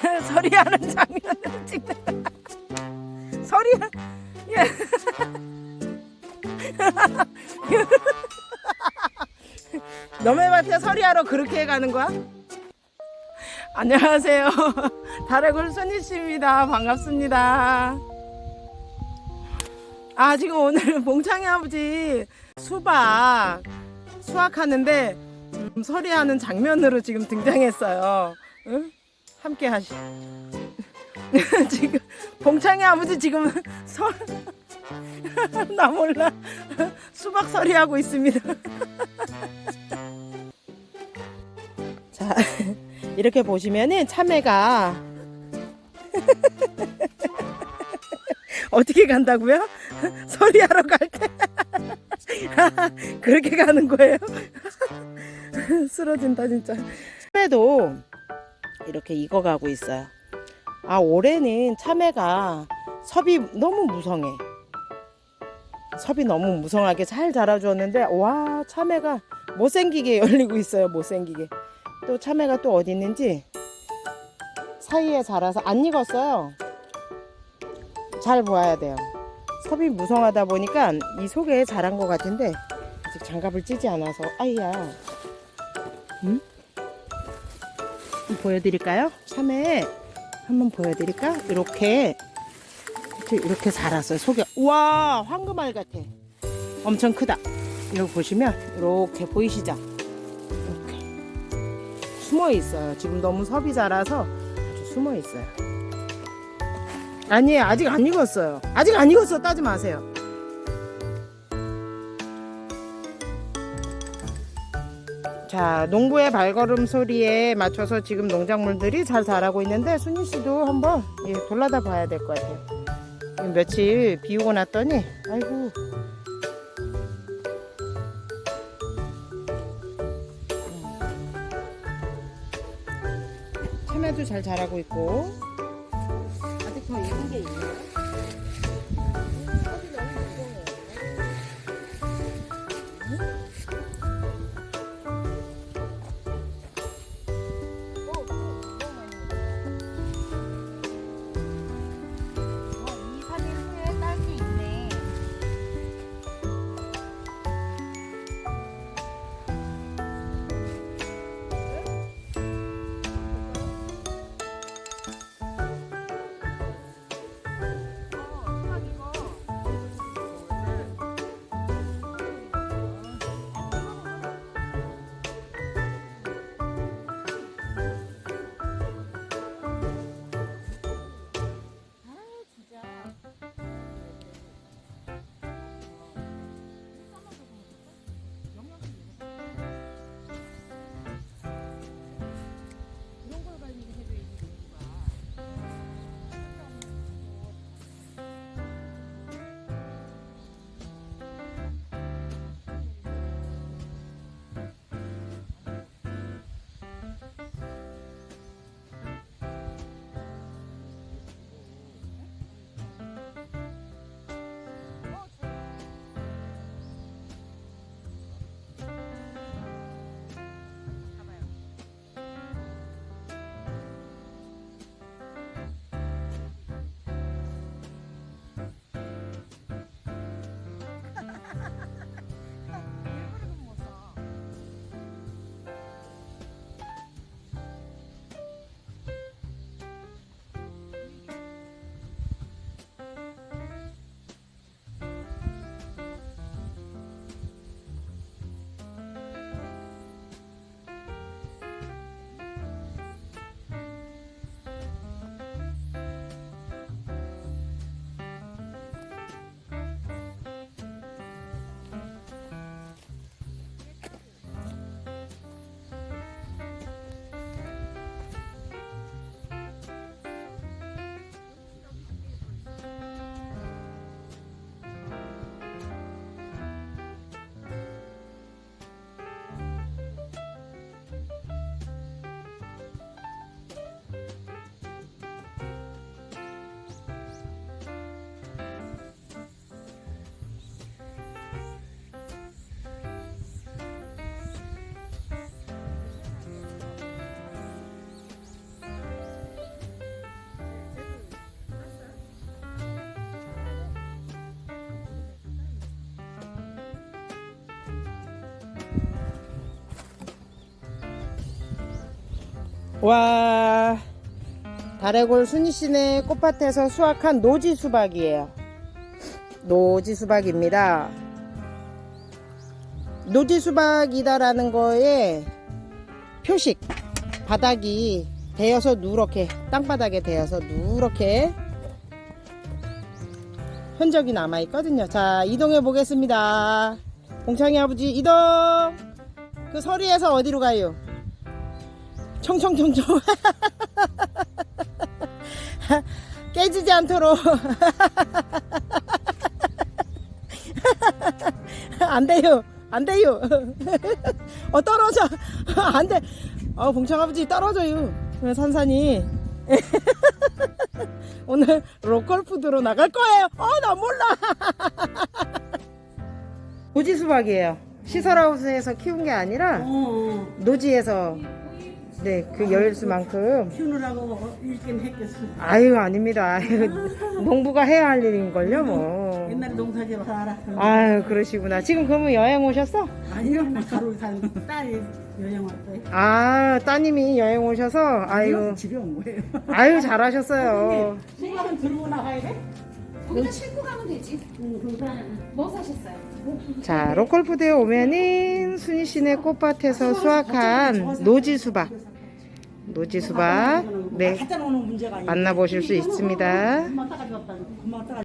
서리하는 장면을 찍는. 서리 예. 너네 밭에 서리하러 그렇게 가는 거야? 안녕하세요. 다래굴 순희 씨입니다. 반갑습니다. 아 지금 오늘 봉창이 아버지 수박 수확하는데 음, 서리하는 장면으로 지금 등장했어요. 응? 함께 하시. 지금 봉창이 아버지 지금 설. 나 몰라 수박 서리하고 있습니다. 자 이렇게 보시면은 참외가 어떻게 간다고요? 서리하러 갈 때. 그렇게 가는 거예요? 쓰러진다 진짜. 참외도 이렇게 익어가고 있어요. 아 올해는 참외가 섭이 너무 무성해. 섭이 너무 무성하게 잘 자라주었는데 와 참외가 못생기게 열리고 있어요. 못생기게. 또 참외가 또 어디 있는지 사이에 자라서 안 익었어요. 잘 보아야 돼요. 섭이 무성하다 보니까 이 속에 자란 것 같은데 아직 장갑을 찌지 않아서 아이야. 음? 보여드릴까요? 참외 한번 보여드릴까? 이렇게 이렇게, 자랐어요. 속에 와 황금알 같아. 엄청 크다. 여기 보시면 이렇게 보이시죠? 이렇게 숨어 있어요. 지금 너무 섭이 자라서 아주 숨어 있어요. 아니에요. 아직 안 익었어요. 아직 안 익었어. 따지 마세요. 자, 농부의 발걸음 소리에 맞춰서 지금 농작물들이 잘 자라고 있는데 순희 씨도 한번 예, 돌아다 봐야 될 것 같아요. 며칠 비우고 났더니 아이고 참외도 잘 자라고 있고 아직 더 익은 게 있네요. 와, 다래골 순이 씨네 꽃밭에서 수확한 노지 수박이에요. 노지 수박입니다. 노지 수박이다라는 거에 표식 바닥이 대여서 누렇게 땅바닥에 대여서 누렇게 흔적이 남아 있거든요. 자 이동해 보겠습니다. 봉창이 아버지 이동. 그 서리에서 어디로 가요? 청청청청. 깨지지 않도록. 안 돼요. 안 돼요. 어 떨어져. 안돼. 어 봉창 아버지 떨어져요. 산산이. 오늘 로컬푸드로 나갈 거예요. 어 나 몰라. 노지 수박이에요. 시설하우스에서 키운 게 아니라 어, 노지에서 네 그 열수만큼 키우느라고 읽긴 했겠어. 아유 아닙니다 아유, 농부가 해야 할 일인걸요 뭐 옛날에 농사지어 살았는데. 아유 그러시구나 지금 그러면 여행 오셨어? 아니요, 가로 산 딸이 여행 왔어요. 아 따님이 여행 오셔서 아유 집에 온 거예요. 아유 잘하셨어요 수박은 들고 나가야 돼? 거기다 싣고 가면 되지. 응, 그러니까 뭐 사셨어요? 자 로컬푸드에 오면은 순이 씨네 꽃밭에서 수확한 노지 수박 노지 수박 네 갖다 놓는 문제가 아니야. 만나보실 수 있습니다 금방 따가지고 왔다니. 금방 따가